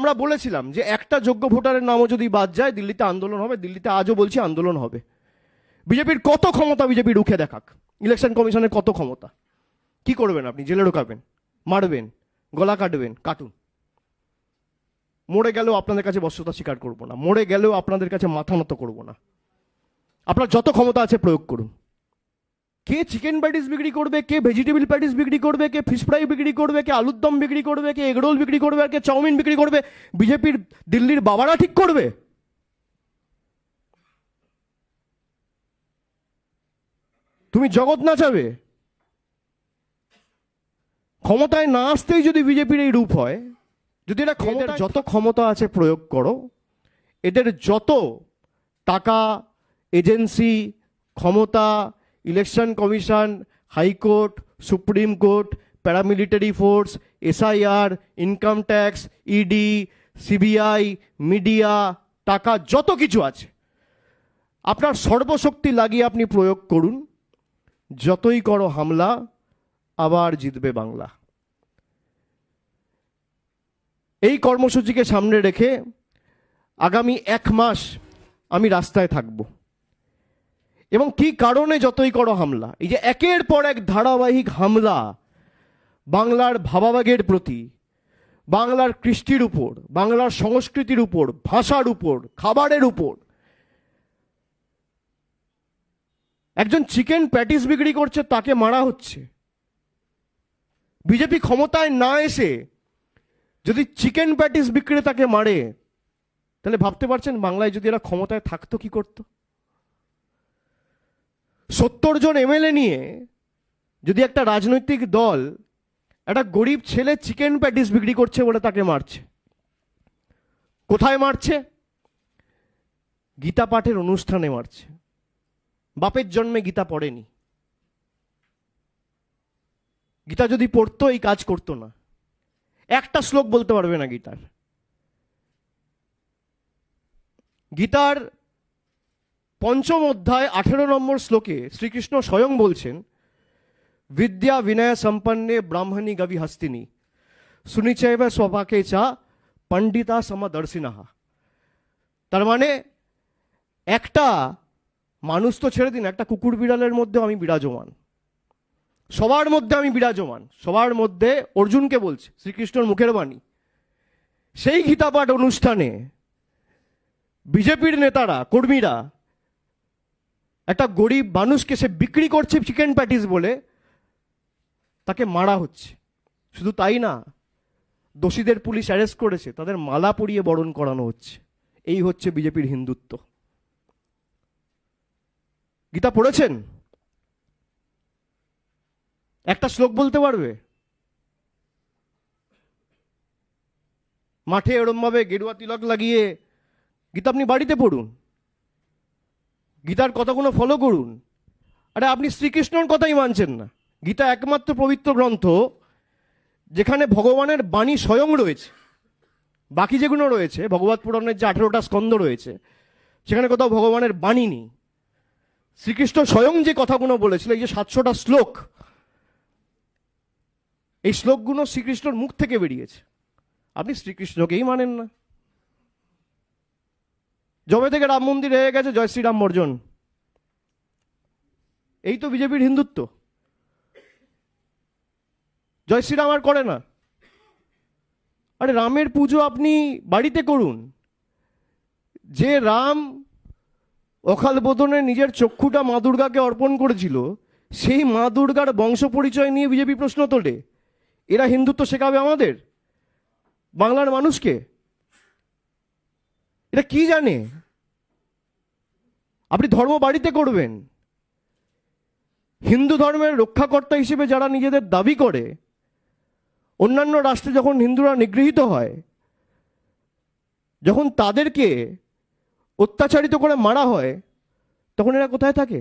আমরা বলেছিলাম যে একটা যোগ্য ভোটারের নামও যদি বাদ যায়, দিল্লিতে আন্দোলন হবে, দিল্লিতে আজও বলছি আন্দোলন হবে। বিজেপির কত ক্ষমতা বিজেপি রুখে দেখাক? ইলেকশন কমিশনের কত ক্ষমতা? কি করবেন আপনি? জেলে ঢোকাবেন, মারবেন, গলা কাটবেন, কাটুন। মরে গেলেও আপনাদের কাছে বস্তুতা স্বীকার করব না। মরে গেলেও আপনাদের কাছে মাথা নত করব না। আপনার যত ক্ষমতা আছে প্রয়োগ করুন। কে চিকেন প্যাটিস বিক্রি করবে, কে ভেজিটেবল প্যাটিস বিক্রি করবে, কে ফিশ ফ্রাই বিক্রি করবে, কে আলুর দম বিক্রি করবে, কে এগরোল বিক্রি করবে, আর কে চাউমিন বিক্রি করবে, বিজেপির দিল্লির বাবারা ঠিক করবে? তুমি জগৎ নাচাবে? ক্ষমতায় না আসতেই যদি বিজেপির এই রূপ হয়, যদি এটা ক্ষমতার যত ক্ষমতা আছে প্রয়োগ করো, এদের যত টাকা, এজেন্সি, ক্ষমতা election commission high court supreme court paramilitary force SIR income tax ED CBI media টাকা, যত কিছু আছে। আপনার সর্বশক্তি লাগিয়ে আপনি প্রয়োগ করুন। যতই করো হামলা, আবার জিতবে বাংলা। এই কর্মসূচিকে সামনে রেখে আগামী এক মাস আমি রাস্তায় থাকব। এবং কি কারণে যতই করো হামলা? এই যে একের পর এক ধারাবাহিক হামলা বাংলার ভাবাবেগের প্রতি, বাংলার কৃষ্টির উপর, বাংলার সংস্কৃতির উপর, ভাষার উপর, খাবারের উপর। একজন চিকেন প্যাটিস বিক্রি করছে, তাকে মারা হচ্ছে। বিজেপি ক্ষমতায় না এসে যদি চিকেন প্যাটিস বিক্রেতাকে মারে, তাহলে ভাবতে পারছেন বাংলায় যদি এরা ক্ষমতায় থাকতো কি করত? সত্তর জন এমএলএ নিয়ে যদি একটা রাজনৈতিক দল একটা গরিব ছেলে চিকেন প্যাটিস বিক্রি করছে বলে তাকে মারছে। কোথায় মারছে? গীতা পাঠের অনুষ্ঠানে মারছে। বাপের জন্মে গীতা পড়েনি। গীতা যদি পড়তো, এই কাজ করতো না। একটা শ্লোক বলতে পারবে না গীতার। গীতার পঞ্চম অধ্যায় আঠেরো নম্বর শ্লোকে শ্রীকৃষ্ণ স্বয়ং বলছেন, বিদ্যা বিনয় সম্পন্নে ব্রাহ্মণী গবি হস্তিনী। সুনিচৈব স্বপাকে চা পণ্ডিতা সমদর্শিনাহা তার মানে একটা মানুষ তো ছেড়ে দিন, একটা কুকুর বিড়ালের মধ্যেও আমি বিরাজমান। সবার মধ্যে আমি বিরাজমান, সবার মধ্যে অর্জুনকে বলছে, শ্রীকৃষ্ণর মুখের বাণী। সেই গীতাপাঠ অনুষ্ঠানে বিজেপির নেতারা, কর্মীরা একটা গরিব মানুষকে সে বিক্রি করছে চিকেন প্যাটিস বলে, তাকে মারা হচ্ছে। শুধু তাই না, দোষীদের পুলিশ অ্যারেস্ট করেছে, তাদের মালা পরিয়ে বরণ করানো হচ্ছে। এই হচ্ছে বিজেপির হিন্দুত্ব। গীতা পড়েছেন? একটা শ্লোক বলতে পারবে? মাঠে এরমভাবে গেরুয়া তিলক লাগিয়ে গীতা আপনি বাড়িতে পড়ুন। গীতার কথাগুলো ফলো করুন। আরে আপনি শ্রীকৃষ্ণর কথাই মানছেন না। গীতা একমাত্র পবিত্র গ্রন্থ, যেখানে ভগবানের বাণী স্বয়ং রয়েছে। বাকি যেগুলো রয়েছে, ভগবত পুরাণের যে আঠেরোটা স্কন্ধ রয়েছে, সেখানে কোথাও ভগবানের বাণী নেই। শ্রীকৃষ্ণ স্বয়ং যে কথাগুলো বলেছিল, এই যে সাতশোটা শ্লোক, এই শ্লোকগুলো শ্রীকৃষ্ণর মুখ থেকে বেরিয়েছে। আপনি শ্রীকৃষ্ণকেই মানেন না। জবে থেকে রাম মন্দির হয়ে গেছে, জয় শ্রীরাম বর্জন। এই তো বিজেপির হিন্দুত্ব। জয় শ্রীরাম আর করে না। আরে রামের পুজো আপনি বাড়িতে করুন। যে রাম অকাল বোধনে নিজের চক্ষুটা মা দুর্গাকে অর্পণ করেছিল, সেই মা দুর্গার বংশ পরিচয় নিয়ে বিজেপি প্রশ্ন তোলে। এরা হিন্দুত্ব শেখাবে আমাদের? বাংলার মানুষকে? এটা কি জানে? আপনি ধর্ম বাড়িতে করবেন। হিন্দু ধর্মের রক্ষাকর্তা হিসেবে যারা নিজেদের দাবি করে, অন্যান্য রাষ্ট্রে যখন হিন্দুরা নিগৃহীত হয়, যখন তাদেরকে অত্যাচারিত করে মারা হয়, তখন এরা কোথায় থাকে?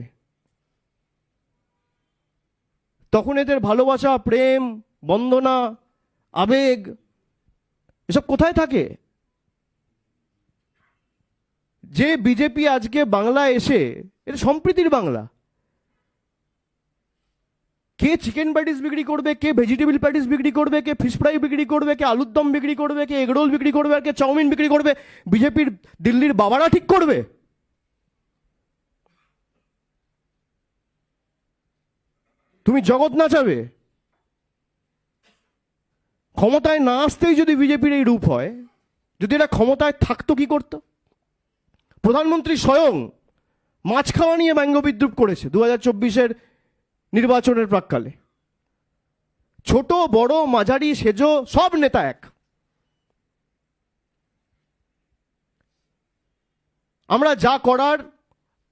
তখন এদের ভালোবাসা, প্রেম, বন্দনা, আবেগ, এসব কোথায় থাকে? যে বিজেপি আজকে বাংলা এসে, এটা সম্প্রীতির বাংলা। কে চিকেন প্যাটিস বিক্রি করবে, কে ভেজিটেবল প্যাটিস বিক্রি করবে, কে ফিশ ফ্রাই বিক্রি করবে, কে আলুর দম বিক্রি করবে, কে এগরোল বিক্রি করবে, আর কে চাউমিন বিক্রি করবে বিজেপির দিল্লির বাবারা ঠিক করবে? তুমি জগৎ নাচাবে? ক্ষমতায় না আসতেই যদি বিজেপির এই রূপ হয়, যদি এটা ক্ষমতায় থাকতো কি করতো? প্রধানমন্ত্রী স্বয়ং মাছ খাওয়া নিয়ে ব্যঙ্গ বিদ্রুপ করেছে দু হাজার চব্বিশের নির্বাচনের প্রাককালে। ছোট, বড়, মাঝারি, সেজো, সব নেতা এক। আমরা যা করার,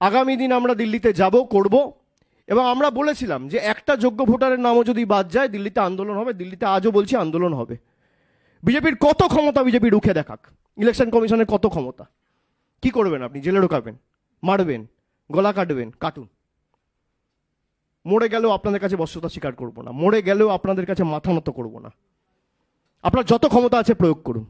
আগামী দিন আমরা দিল্লিতে যাব, করব। এবং আমরা বলেছিলাম যে একটা যোগ্য ভোটারের নামও যদি বাদ যায়, দিল্লিতে আন্দোলন হবে, দিল্লিতে আজও বলছি আন্দোলন হবে। বিজেপির কত ক্ষমতা বিজেপি রুখে দেখাক? ইলেকশন কমিশনের কত ক্ষমতা? কি করবেন আপনি? জেলে ঢোকাবেন, মারবেন, গলা কাটবেন, কাটুন। মরে গেলেও আপনাদের কাছে বস্ত্রতা স্বীকার করব না। মরে গেলেও আপনাদের কাছে মাথা নত করব না। আপনার যত ক্ষমতা আছে প্রয়োগ করুন।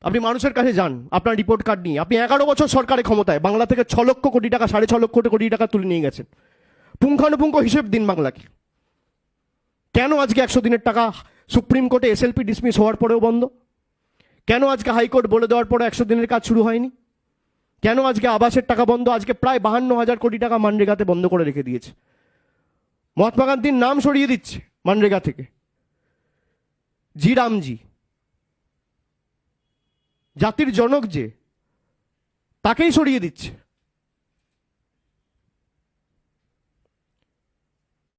আপনি মানুষের কাছে যান, আপনার রিপোর্ট কার্ড নিয়ে। আপনি এগারো বছর সরকারের ক্ষমতায়, বাংলা থেকে ছ লক্ষ কোটি টাকা, সাড়ে ছ লক্ষ কোটি টাকা তুলে নিয়ে গেছেন। পুঙ্খানুপুঙ্খ হিসেব দিন বাংলাকে। কেন আজকে একশো দিনের টাকা সুপ্রিম কোর্টে এসএলপি ডিসমিস হওয়ার পরেও বন্ধ? কেন আজকে হাইকোর্ট বলে দেওয়ার পর একশো দিনের কাজ শুরু হয়নি? কেন আজকে আবাসের টাকা বন্ধ? আজকে প্রায় বাহান্ন হাজার কোটি টাকা মানরেগাতে বন্ধ করে রেখে দিয়েছে। মহাত্মা গান্ধীর নাম সরিয়ে দিচ্ছে মানরেগা থেকে। জি রামজি। জাতির জনক যে, তাকেই সরিয়ে দিচ্ছে।